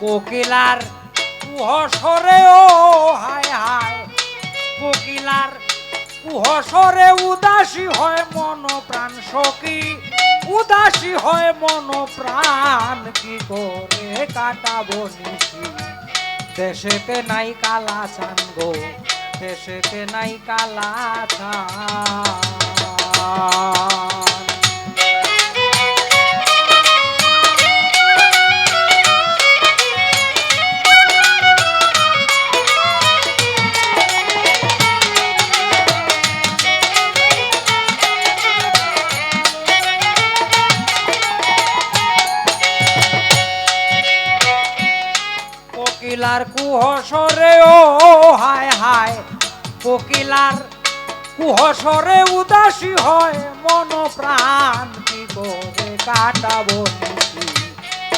কোকিলার কুহসরে ও, হায় হায়। কোকিলার কুহসরে উদাসী হয় মন প্রাণ সখী। উদাসী হয় মন প্রাণ কি করে কাটাবো নিশি? দেশেতে নাই কালা চান গো, দেশেতে নাই কালা চান। কোকিলার কুহসরে, ও হায় হায়। কোকিলার কুহসরে উদাসী হয় মন প্রাণ কি করে কাটাবো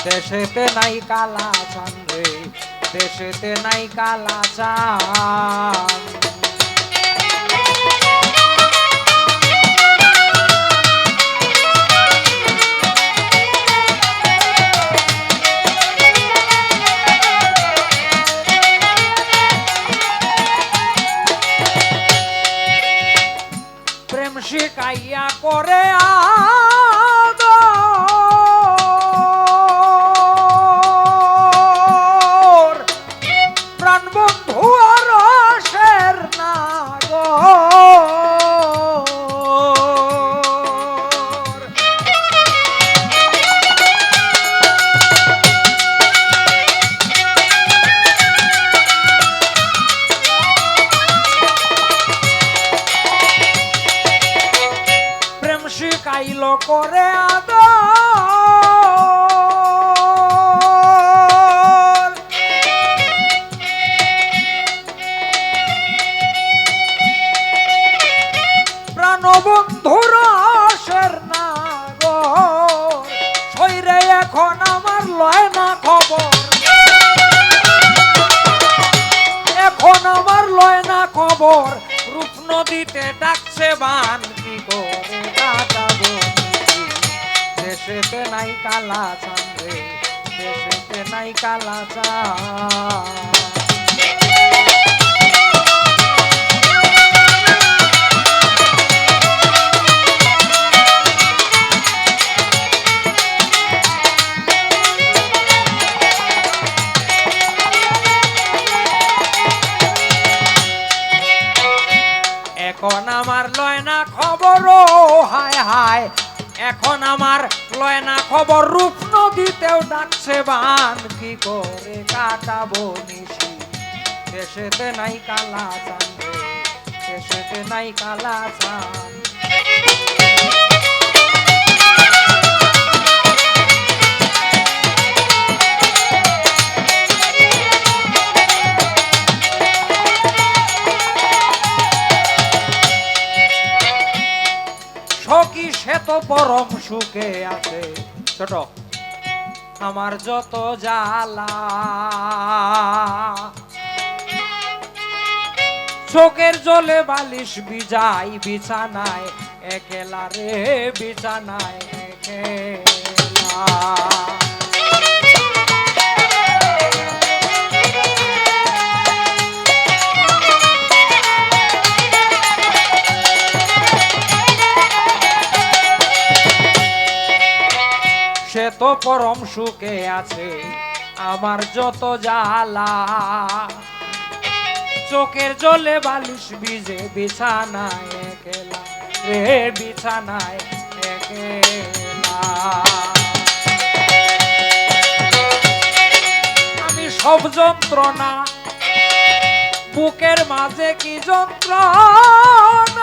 দেশেতে নাই কালা চাঁদে রে দেশেতে নাই কালা চান শিকাইয়া করে আদর করে আদর। প্রাণবন্ধুর আশের নাগর শৈরে এখন আমার লয় না খবর। এখন আমার লয় না খবর, রূপ নদীতে ডাকছে বান। নাই কালা দেশেতে নাই কালা এখন আমার লয় না খবর হায় হায় এখন আমার লয় না খবর, রূপ নদীতেও ডাকছে বান। কি করে কাটাবো নিশি? দেশেতে নাই কালা চান শেষেতে নাই কালা চান সখী সে তো পরম সুখে আছে? ছোট। আমার যত জ্বালা। চোখের জলে বালিশ বিজাই বিছানায়, একেলা রে বিছানায়, একেলা। পরম সুখে আছে আমার যত জ্বালা। চোখের জলে বালিশ বিজে বিছানায় একলা। রে বিছানায় একলা। আমি সব যন্ত্রণা, বুকের মাঝে কি যন্ত্রণা?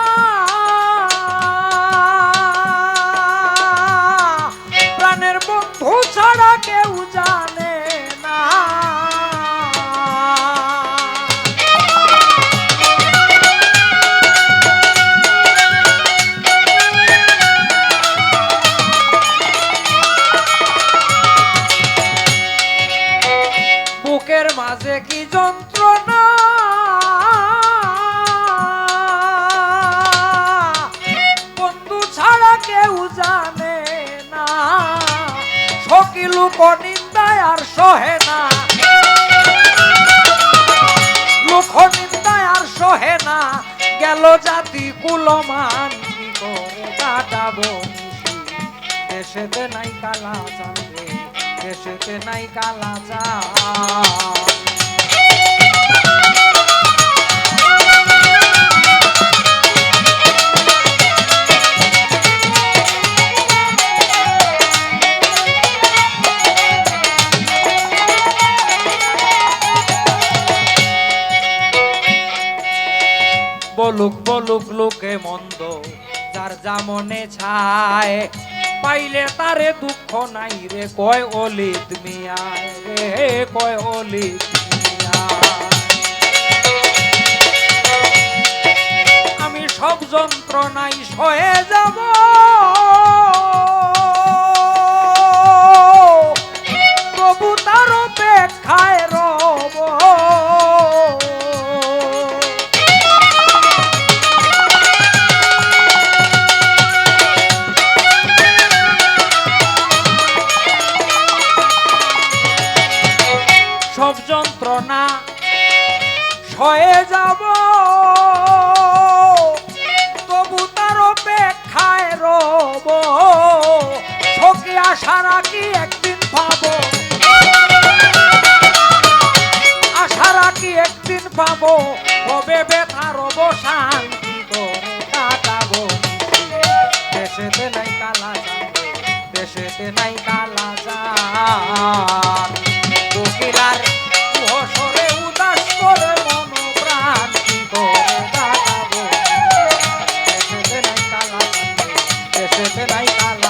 মাঝে কি যন্ত্রণা? বন্ধু ছাড়া কেউ জানে না। সকিলু কনিন্দায় আর সহে না। আর সহে না। গেল জাতি কুলমান কাটাবো দেশেতে নাই কালা চালে দেশেতে নাই কালা চান বলুক বলুক লোকে মন্দ যার যা ছায় পাইলে তারে দুঃখ নাই রে, কয় অলিত মিয়ায় রে কয় অলিত আমি সব যন্ত্রণাই সয়ে সব যন্ত্রণা। সয়ে যাব। তবু তার অপেক্ষায় রব। সখী আশা রাখি একদিন পাবো। আশা রাখি একদিন পাবো। কবে ব্যথার অবসান কি কাটাবো। দেশেতে নাই কালা দেশেতে নাই কালা যা vai falar.